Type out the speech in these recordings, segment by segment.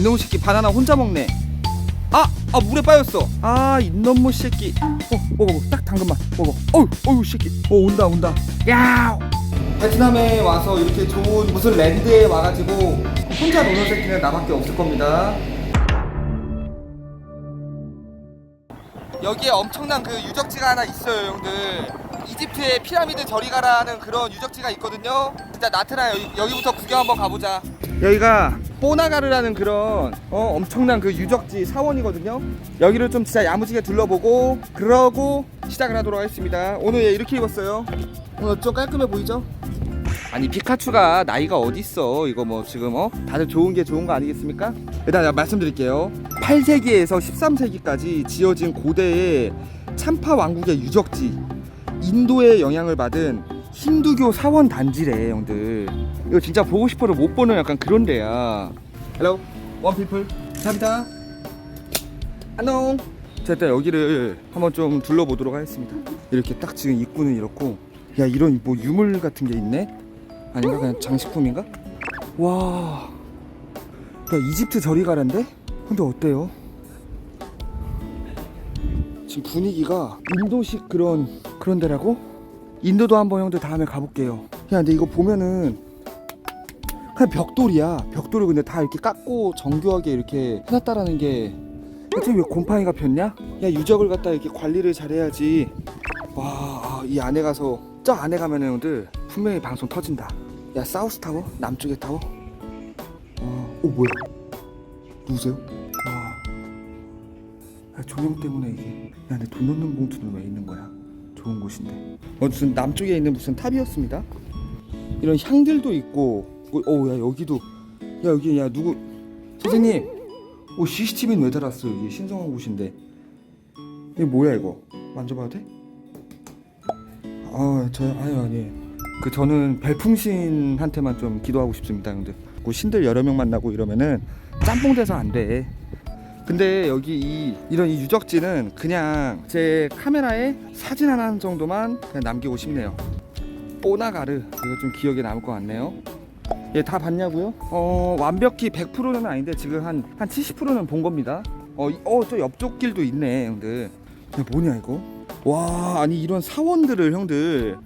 이놈의 새끼 바나나 혼자 먹네. 아! 아 물에 빠졌어. 아 이놈의 새끼. 어 먹어 먹어. 딱 당근만. 먹어. 어우 어우 새끼. 어 온다 온다. 야 베트남에 와서 이렇게 좋은 무슨 랜드에 와가지고 혼자 노는 새끼는 나밖에 없을 겁니다. 여기에 엄청난 그 유적지가 하나 있어요 형들. 이집트의 피라미드 저리 가라는 그런 유적지가 있거든요. 진짜 나트나 여기, 여기부터 구경 한번 가보자 여기가 뽀나가르라는 그런 어, 엄청난 그 유적지 사원이거든요. 여기를 좀 진짜 야무지게 둘러보고 그러고 시작을 하도록 하겠습니다. 오늘 얘 이렇게 입었어요. 오늘 좀 깔끔해 보이죠? 아니 피카츄가 나이가 어딨어? 이거 뭐 지금 어? 다들 좋은 게 좋은 거 아니겠습니까? 일단 제가 말씀드릴게요. 8세기에서 13세기까지 지어진 고대의 참파 왕국의 유적지 인도의 영향을 받은 힌두교 사원 단지래 형들. 이거 진짜 보고 싶어도 못 보는 약간 그런 데야. 원 피플 감사합니다. 안녕. 자 일단 여기를 한번 좀 둘러보도록 하겠습니다. 이렇게 딱 지금 입구는 이렇고 야 이런 뭐 유물 같은 게 있네? 아닌가? 그냥 장식품인가? 와. 야, 이집트 저리 가란데? 근데 어때요? 지금 분위기가 인도식 그런 그런 데라고 인도도 한번 형들 다음에 가볼게요 야 근데 이거 보면은 그냥 벽돌이야 벽돌을 근데 다 이렇게 깎고 정교하게 이렇게 해놨다라는 게 어떻게 왜 곰팡이가 폈냐? 야 유적을 갖다 이렇게 관리를 잘해야지 와 이 안에 가서 저 안에 가면은 형들 분명히 방송 터진다 야 사우스 타워? 남쪽의 타워? 어, 오 뭐야 누구세요? 와 야, 조명 때문에 이게 야 근데 돈 넣는 봉투는 왜 있는 거야? 좋은 곳인데. 어, 무슨 남쪽에 있는 무슨 탑이었습니다. 이런 향들도 있고 오야 여기도. 야 여기 야 누구? 선생님! 오 CCTV는 왜 달았어 여기 신성한 곳인데. 이게 뭐야 이거? 만져봐도 돼? 아저 아니 아니. 그 저는 별풍신한테만 좀 기도하고 싶습니다 형들. 그 신들 여러 명 만나고 이러면은 짬뽕 돼서 안돼 근데 여기 이 이런 이 유적지는 그냥 제 카메라에 사진 하나 정도만 그냥 남기고 싶네요. 뽀나가르. 이거 좀 기억에 남을 것 같네요. 얘다 봤냐고요? 어 완벽히 100%는 아닌데 지금 한 한 70%는 본 겁니다. 어어저 옆쪽 길도 있네 형들. 이게 뭐냐 이거? 와 아니 이런 사원들을 형들.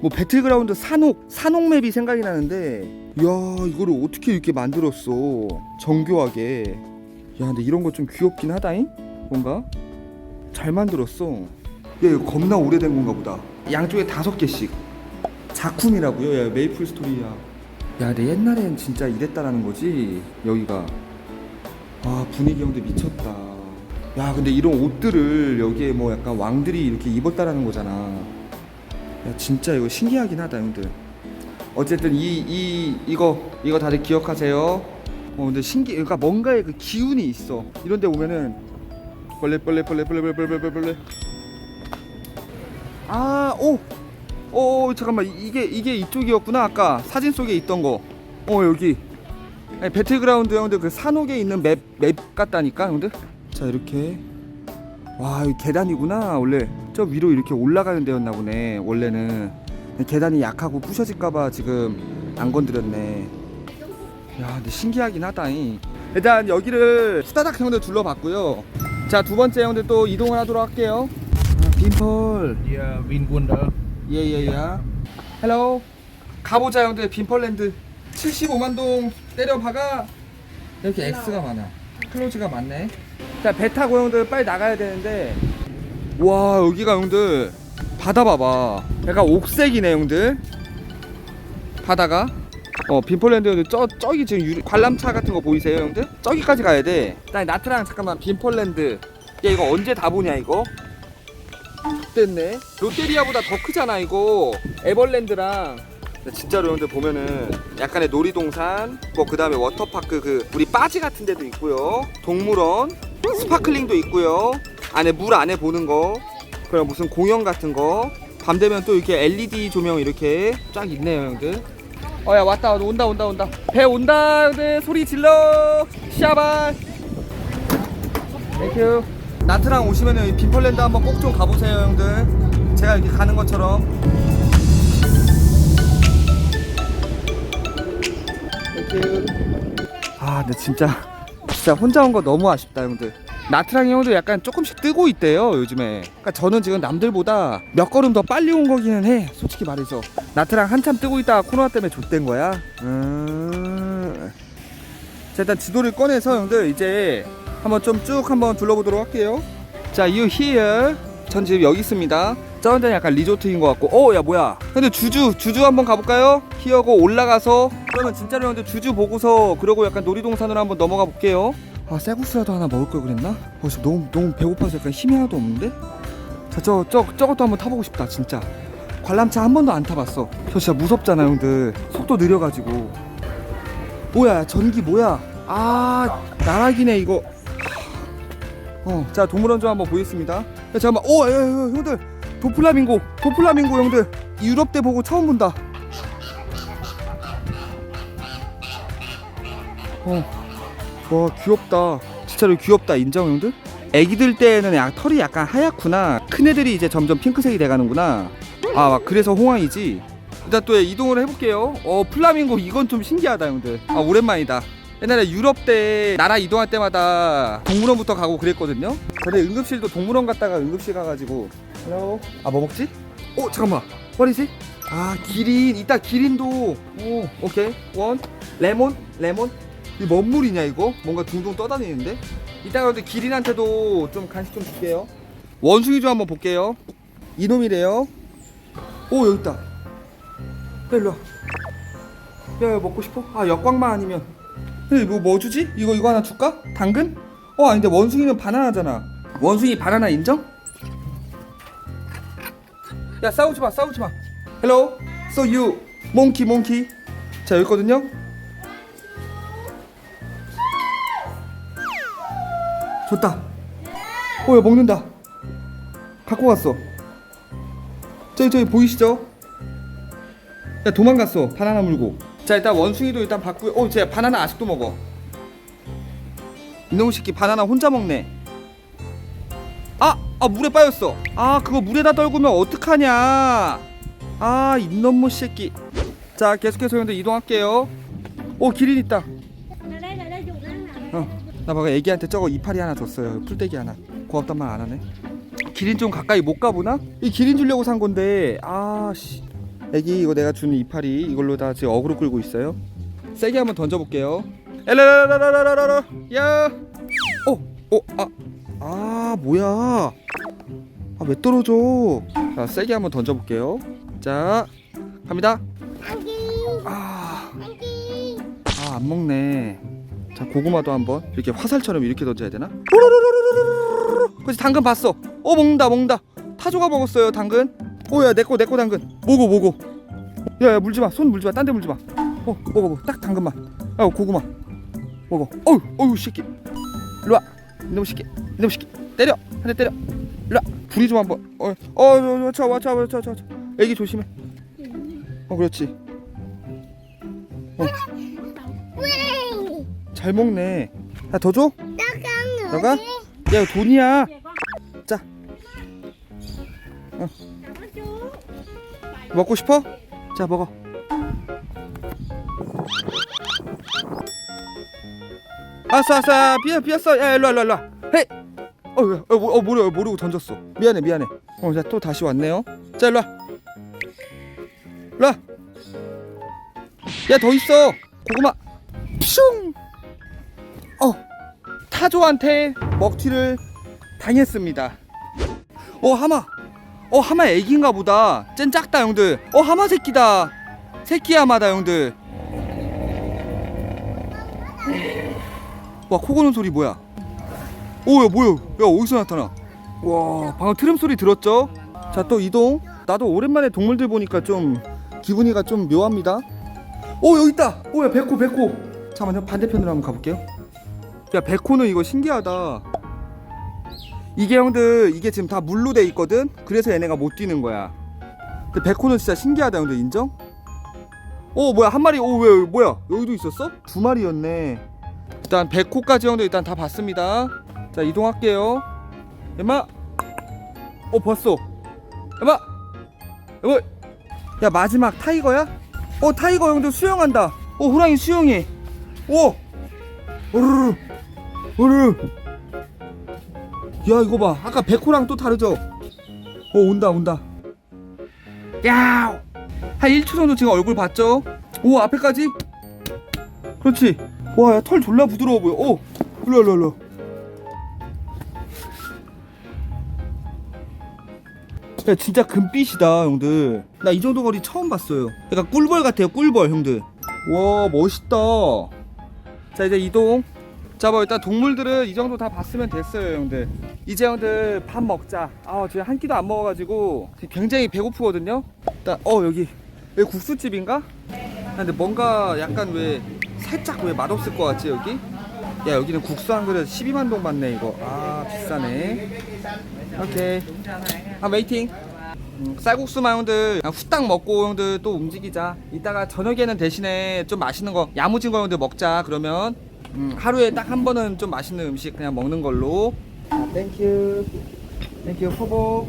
뭐 배틀그라운드 산옥 산옥 맵이 생각이 나는데. 야 이거를 어떻게 이렇게 만들었어? 정교하게 야 근데 이런 거 좀 귀엽긴 하다잉? 뭔가? 잘 만들었어. 야 이거 겁나 오래된 건가 보다. 양쪽에 다섯 개씩. 작품이라고요? 야 메이플 스토리야. 야 근데 옛날엔 진짜 이랬다라는 거지 여기가. 아 분위기 형들 미쳤다. 야 근데 이런 옷들을 여기에 뭐 약간 왕들이 이렇게 입었다라는 거잖아. 야 진짜 이거 신기하긴 하다 형들. 어쨌든 이 이 이거 이거 다들 기억하세요 어, 근데 신기, 그러니까 뭔가의 그 기운이 있어. 이런 데 오면은 벌레, 벌레, 벌레, 벌레, 벌레, 벌레, 벌레, 벌레. 아, 오, 오, 잠깐만 이게 이게 이쪽이었구나 아까 사진 속에 있던 거. 어 여기 아니, 배틀그라운드 형들 그 산옥에 있는 맵 맵 같다니까 형들. 자 이렇게 와 여기 계단이구나 원래 저 위로 이렇게 올라가는 데였나 보네 원래는 계단이 약하고 부셔질까봐 지금 안 건드렸네. 야 근데 신기하긴 하다잉. 일단 여기를 후다닥 형들 둘러봤고요. 자 두 번째 형들 또 이동을 하도록 할게요. 아, 빈펄. Yeah. 예예예. 헬로 가보자 형들. 빈펄랜드. 75만 동 때려 박아. 이렇게 X가 많아. 클로즈가 많네. 자 배 타고 형들 빨리 나가야 되는데. 와 여기가 형들 바다 봐봐. 약간 옥색이네 형들. 바다가 어 빈폴랜드 형들 저 저기 지금 유리, 관람차 같은 거 보이세요 형들? 저기까지 가야 돼. 일단 나트랑 잠깐만 빈폴랜드. 야 이거 언제 다 보냐 이거? 됐네. 롯데리아보다 더 크잖아 이거. 에버랜드랑. 진짜로 형들 보면은 약간의 놀이동산 뭐 그 다음에 워터파크 그 우리 빠지 같은 데도 있고요. 동물원 스파클링도 있고요. 안에 물 안에 보는 거. 그럼 무슨 공연 같은 거. 밤 되면 또 이렇게 LED 조명 이렇게 쫙 있네요 형들 어야 왔다. 온다 온다 온다. 배 온다. 형들 소리 질러. 샤발. 땡큐 나트랑 오시면은 이 빈펄랜드 한번 꼭 좀 가보세요 형들. 제가 이렇게 가는 것처럼. 땡큐 아 근데 진짜 진짜 혼자 온 거 너무 아쉽다 형들 나트랑 형들 약간 조금씩 뜨고 있대요 요즘에. 그러니까 저는 지금 남들보다 몇 걸음 더 빨리 온 거기는 해 솔직히 말해서. 나트랑 한참 뜨고 있다가 코로나 때문에 좆된 거야. 음... 자 일단 지도를 꺼내서 형들 이제 한번 좀 쭉 한번 둘러보도록 할게요. 자 you here. 전 지금 여기 있습니다. 저런 데는 약간 리조트인 것 같고. 어야 뭐야? 근데 주주 주주 한번 가볼까요? 히어고 올라가서. 그러면 진짜로 형들 주주 보고서 그러고 약간 놀이동산으로 한번 넘어가 볼게요 아 쌀국수라도 하나 먹을 걸 그랬나? 어 지금 너무 너무 배고파서 약간 힘이 하나도 없는데? 자저 저, 저것도 한번 타보고 싶다 진짜. 관람차 한 번도 안 타봤어. 저 진짜 무섭잖아 형들. 속도 느려가지고. 뭐야 전기 뭐야? 아 나락이네 이거. 어, 자 동물원 좀 한번 보겠습니다. 야, 잠깐만, 오, 야, 야, 야, 형들, 도플라밍고, 도플라밍고 형들, 유럽 대 보고 처음 본다. 어, 와 귀엽다. 진짜로 귀엽다, 인정 형들? 애기들 때는 약 털이 약간 하얗구나. 큰 애들이 이제 점점 핑크색이 돼가는구나. 아, 막 그래서 홍황이지. 일단 또 이동을 해볼게요. 어, 플라밍고 이건 좀 신기하다, 형들. 아, 오랜만이다. 옛날에 유럽 때 나라 이동할 때마다 동물원부터 가고 그랬거든요. 전에 응급실도 동물원 갔다가 응급실 가가지고 헬로 아뭐 먹지? 오 잠깐만 버리지? 아 기린 이따 기린도 오 오케이 원 레몬 레몬 이 뭔 물이냐 이거? 뭔가 둥둥 떠다니는데? 이따가 기린한테도 좀 간식 좀 줄게요. 원숭이 좀 한번 볼게요. 이놈이래요. 오 여기 있다. 야 일로 와. 야, 야 먹고 싶어? 아 역광만 아니면. 이거 뭐 주지? 이거 이거 하나 줄까? 당근? 어 아닌데 원숭이는 바나나잖아. 원숭이 바나나 인정? 야 싸우지 마 싸우지 마. 헬로 so you 몽키 몽키 자 여기 있거든요 좋다. 어야 먹는다. 갖고 갔어. 저기 저기 보이시죠? 야 도망갔어. 바나나 물고. 자 일단 원숭이도 일단 받고요. 어쟤 바나나 아직도 먹어. 이놈의 새끼 바나나 혼자 먹네. 아! 아 물에 빠졌어. 아 그거 물에다 떨구면 어떡하냐. 아 이놈의 새끼. 자 계속해서 형들 이동할게요. 오 기린 있다 나 봐가 애기한테 저거 이파리 하나 줬어요. 풀떼기 하나. 고맙단 말 안 하네. 기린 좀 가까이 못 가보나? 이 기린 주려고 산 건데, 아 씨. 애기 이거 내가 주는 이파리 이걸로 다 지금 어그로 끌고 있어요. 세게 한번 던져볼게요. 엘라라라라라라라. 야. 어, 어, 아, 아 뭐야? 아 왜 떨어져? 자 세게 한번 던져볼게요. 자 갑니다. đi 아. 아, 안 먹네. 자, 고구마도 한번 이렇게 화살처럼 이렇게 던져야 되나? 그래서 당근 봤어. 어, 먹는다, 먹는다. 타조가 먹었어요, 당근. 오, 야, 내거, 내거 당근. 먹어, 먹어. 야, 야, 물지 마. 손 물지 마. 딴 데 물지 마. 어, 먹어, 먹어. 딱 당근만. 야, 고구마. 먹어. 어우, 어우, 새끼. 일로 와. 이놈 새끼. 이놈 새끼. 때려. 한 대 때려. 일로 와. 불이 좀 한번. 어, 어, 저, 저, 와, 저, 저, 저, 저. 애기 조심해. 어, 그렇지. Quê. 잘 먹네. 야, 더 줘? đi. 야 이거 돈이야. 자. 어. 먹고 싶어? 자 먹어. 아싸 아싸. 비었 비었어. 야 일로 와 일로 와 일로 와. 헤이. 어, 야, 어, 뭐, 어 모르, 모르고 던졌어. 미안해 미안해. 어 자 또 다시 왔네요. 자 일로 와. 일로 와. 야 더 있어. 고구마. 퓨 어. 타조한테 먹튀를 당했습니다. 어 하마, 어 하마 애기인가 보다. 쟨 작다 형들. 어 하마 새끼다. 새끼 하마다 형들. 와 코 고는 소리 뭐야? 오야 뭐야? 야 어디서 나타나? 와 방금 트름 소리 들었죠? 자 또 이동. 나도 오랜만에 동물들 보니까 좀 기분이가 좀 묘합니다. 오 여기 있다. 오야 백호 백호. 잠깐만요 반대편으로 한번 가볼게요. 야 백호는 이거 신기하다. 이게 형들 이게 지금 다 물로 돼 있거든? 그래서 얘네가 못 뛰는 거야. 근데 백호는 진짜 신기하다 형들. 인정? 오 뭐야 한 마리 오왜 뭐야? 여기도 있었어? 두 마리였네. 일단 백호까지 형들 일단 다 봤습니다. 자 이동할게요. 엄마! 어 봤어. 엄마! 여보 야 마지막 타이거야? 어 타이거 형들 수영한다. 어 호랑이 수영해. 오! 오르르 오르. 야 이거 봐. 아까 백호랑 또 다르죠? 어 온다 온다. 야한 1초 정도 지금 얼굴 봤죠? 오 앞에까지? 그렇지. 와털 졸라 부드러워 보여. 오 일로 일로 일로 야 진짜 금빛이다 형들. 나 이 정도 거리 처음 봤어요. 약간 꿀벌 같아요 꿀벌 형들. 와 멋있다. 자 이제 이동 자 뭐 일단 동물들은 이 정도 다 봤으면 됐어요 형들. 이제 형들 밥 먹자. 아 지금 한 끼도 안 먹어가지고 굉장히 배고프거든요? 일단 어 여기. 여기 국수집인가? 아, 근데 뭔가 약간 왜 살짝 왜 맛없을 것 같지 여기? 야 여기는 국수 한 그릇 12만 동 받네 이거. 아 비싸네. 오케이. 아 웨이팅. 음, 쌀국수만 형들. 후딱 먹고 형들 또 움직이자. 이따가 저녁에는 대신에 좀 맛있는 거 야무진 거 형들 먹자 그러면 음, 하루에 딱 한 번은 좀 맛있는 음식 그냥 먹는 걸로. 아, 땡큐 땡큐 포보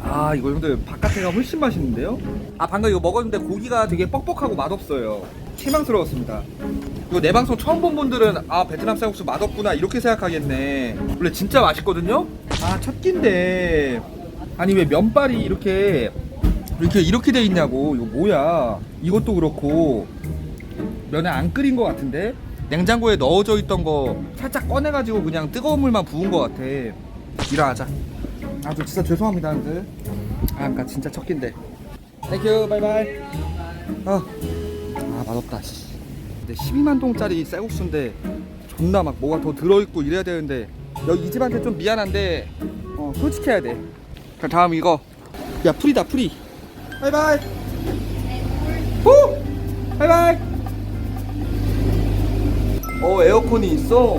아 이거 형들 바깥에가 훨씬 맛있는데요? 아 방금 이거 먹었는데 고기가 되게 뻑뻑하고 맛없어요. 실망스러웠습니다. 이거 내 방송 처음 본 분들은 아 베트남 쌀국수 맛없구나 이렇게 생각하겠네. 원래 진짜 맛있거든요? 아 첫 끼인데. 아니 왜 면발이 이렇게 이렇게 이렇게 돼 있냐고. 이거 뭐야? 이것도 그렇고. 면에 안 끓인 것 같은데? 냉장고에 넣어져 있던 거 살짝 꺼내가지고 그냥 뜨거운 물만 부은 것 같아. 일어나자. 아 저 진짜 죄송합니다 형들. 아 아까 진짜 첫 끼인데. 땡큐 바이바이 어. 아 맛없다 씨. 근데 12만 동짜리 쌀국수인데 존나 막 뭐가 더 들어있고 이래야 되는데 여기 이 집한테 좀 미안한데 어 솔직해야 돼. 그럼 다음 이거. 야 풀이다 풀이 바이바이. 후! 바이바이. 어 에어컨이 있어.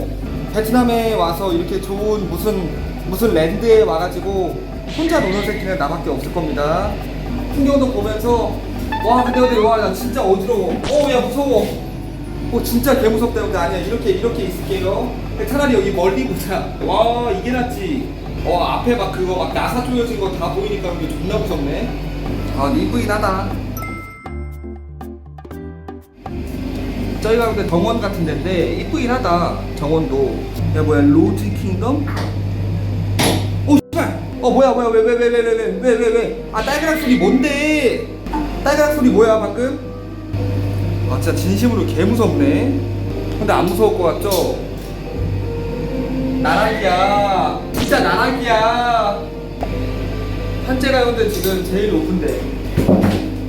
베트남에 와서 이렇게 좋은 무슨 무슨 랜드에 와가지고 혼자 노는 새끼는 나밖에 없을 겁니다. 풍경도 보면서 와 근데 근데 와나 진짜 어지러워. 어야 무서워. 어 진짜 개 무섭다. 근데 아니야. 이렇게 이렇게 있을게요. 차라리 여기 멀리 보자. 와 이게 낫지. 어 앞에 막 그거 막 나사 조여진 거 다 보이니까 이게 존나 무섭네 아 이쁘긴 하다. 저희가 볼때 정원 같은 데인데 이쁘긴 하다 정원도. 야 뭐야 로즈 킹덤? 오 씨발! 어 뭐야 뭐야 왜 왜 왜 왜 왜 왜 왜왜아 딸그락 소리 뭔데? 딸그락 소리 뭐야 방금? 아 진짜 진심으로 개 무섭네. 근데 안 무서울 것 같죠? 나락이야. 진짜 나락이야. 한재가 형들 지금 제일 높은데.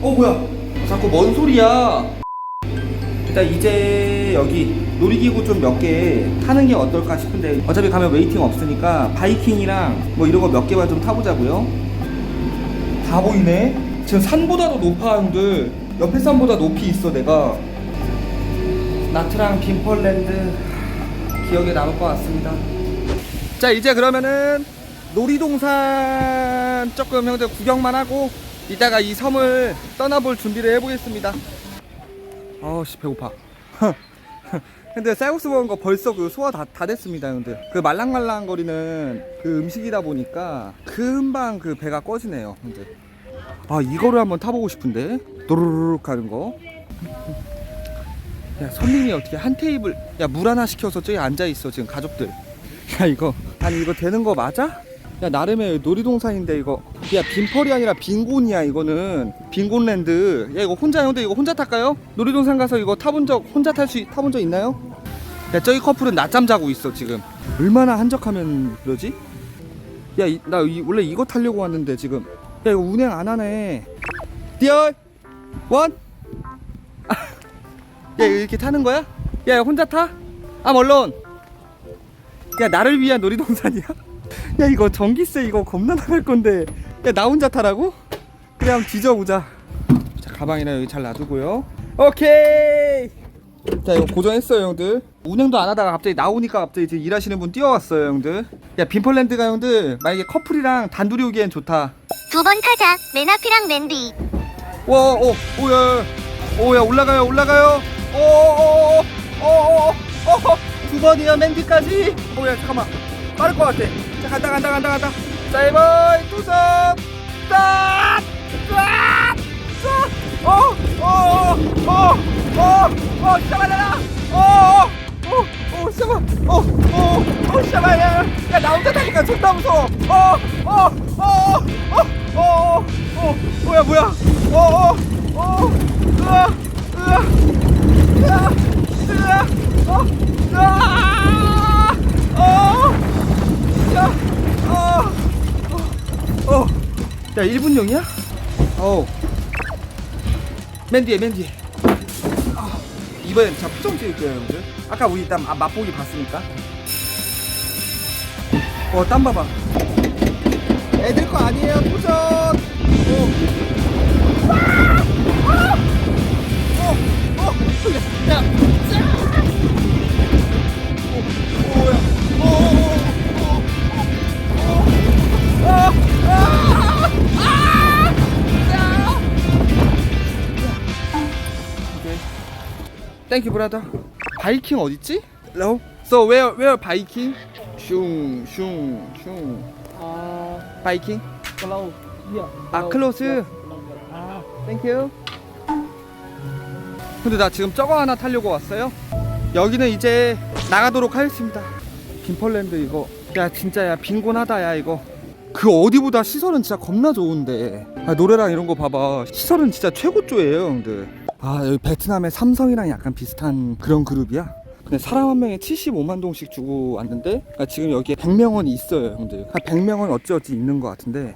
어 뭐야? 자꾸 뭔 소리야? 일단 이제 여기 놀이기구 좀 몇 개 타는 게 어떨까 싶은데 어차피 가면 웨이팅 없으니까 바이킹이랑 뭐 이런 거 몇 개만 좀 타보자고요. 다 보이네? 지금 산보다도 높아 형들. 옆에 산보다 높이 있어 내가. 나트랑 빈펄랜드 기억에 남을 것 같습니다. 자 이제 그러면은 놀이동산 조금 형들 구경만 하고 이따가 이 섬을 떠나볼 준비를 해보겠습니다. 아우씨 배고파. 근데 쌀국수 먹은 거 벌써 그 소화 다, 다 됐습니다 형들. 그 말랑말랑 거리는 그 음식이다 보니까 금방 그 배가 꺼지네요 형들. 아 이거를 한번 타보고 싶은데? 도르륵 하는 거 야 손님이 어떻게 한 테이블 야 물 하나 시켜서 저기 앉아있어 지금 가족들. 야 이거. 아니 이거 되는 거 맞아? 야 나름의 놀이동산인데 이거 야 빈펄이 아니라 빈곤이야 이거는 빈곤랜드 야 이거 혼자 형들 이거 혼자 탈까요? 놀이동산 가서 이거 타본 적 혼자 탈 수 타본 적 있나요? 야 저기 커플은 낮잠 자고 있어 지금 얼마나 한적하면 그러지? 야나 원래 이거 타려고 왔는데 지금 야 이거 운행 안 하네 디얼 원 야 이렇게 타는 거야? 야 혼자 타? 아 물론 야 나를 위한 놀이동산이야? 야 이거 전기세 이거 겁나 나갈 건데 야 나 혼자 타라고? 한번 뒤져보자 자 가방이나 여기 잘 놔두고요 오케이 자 이거 고정했어요 형들 운행도 안 하다가 갑자기 나오니까 갑자기 지금 일하시는 분 뛰어왔어요 형들 야 빈펄랜드가 형들 만약에 커플이랑 단둘이 오기엔 좋다 두 번 타자. 맨 앞이랑 맨 뒤. 와, 오, 오야, 오야 올라가요, 올라가요. 오, 오, 오, 오, 오, 두 번이야 맨 뒤까지. 오야 잠깐만, 빠를 것 같아. 자, 간다, 간다, 간다, 간다. 사이버이 투석! 싹! 싹! 싹! 어! 어! 어! 어! 어! 어! 시작하잖아! 어! 어! 어! 시작하! 어! 어! 어! 시작하! 야! 야! 나 혼자 타니까 존나 무서워! 어! 어! 어! 어! 어! 어! 어! 뭐야 뭐야! 어! 어! 어! 으아! 으아! 으아! 으아! 어! 으아! 어! 야 1분용이야? 어. 맨 뒤에 맨 뒤에. 아, 이번엔 자 표정 찍을게요 여러분들. 아까 우리 일단 아, 맛보기 봤으니까. 어, 땀 봐봐. 애들 거 아니에요, 도전! 어. 아! 어, 어, 야, 야, 땡큐 브라더. 바이킹 어딨지? Hello? So where where 바이킹? 슝, 슝, 슝. Uh, 바이킹? close. Yeah. 아, 클로스. Ah, 땡큐. 근데 나 지금 저거 하나 타려고 왔어요. 여기는 이제 나가도록 하겠습니다. 빈펄랜드 이거. 야 진짜 야 빈곤하다 야 이거. 그 어디보다 시설은 진짜 겁나 좋은데. 아, 노래랑 이런 거 봐봐. 시설은 진짜 최고조예요, 형들. 아 여기 베트남의 삼성이랑 약간 비슷한 그런 그룹이야. 근데 사람 한 명에 75만 동씩 주고 왔는데 아, 지금 여기에 100명원이 있어요, 형들. 한 100명원 어찌어찌 있는 것 같은데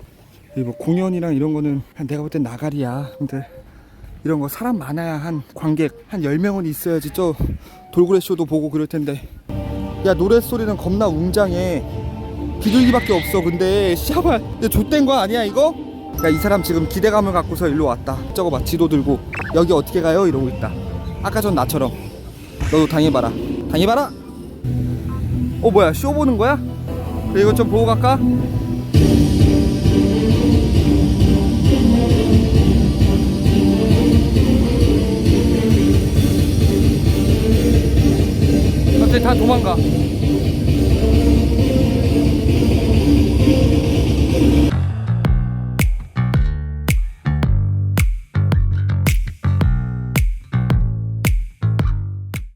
이뭐 공연이랑 이런 거는 한 내가 볼 땐 나가리야 근데 이런 거 사람 많아야 한 관객 한 10명은 있어야지 저 돌고래 쇼도 보고 그럴 텐데 야 노래 소리는 겁나 웅장해 비둘기밖에 없어 근데 씨발 이거 좆된 거 아니야 이거? 야 이 사람 지금 기대감을 갖고서 일로 왔다 저거 봐 지도 들고 여기 어떻게 가요? 이러고 있다 아까 전 나처럼 너도 당해봐라 당해봐라 어 뭐야 쇼 보는 거야? 그래, 이거 좀 보고 갈까? 갑자기 다 도망가.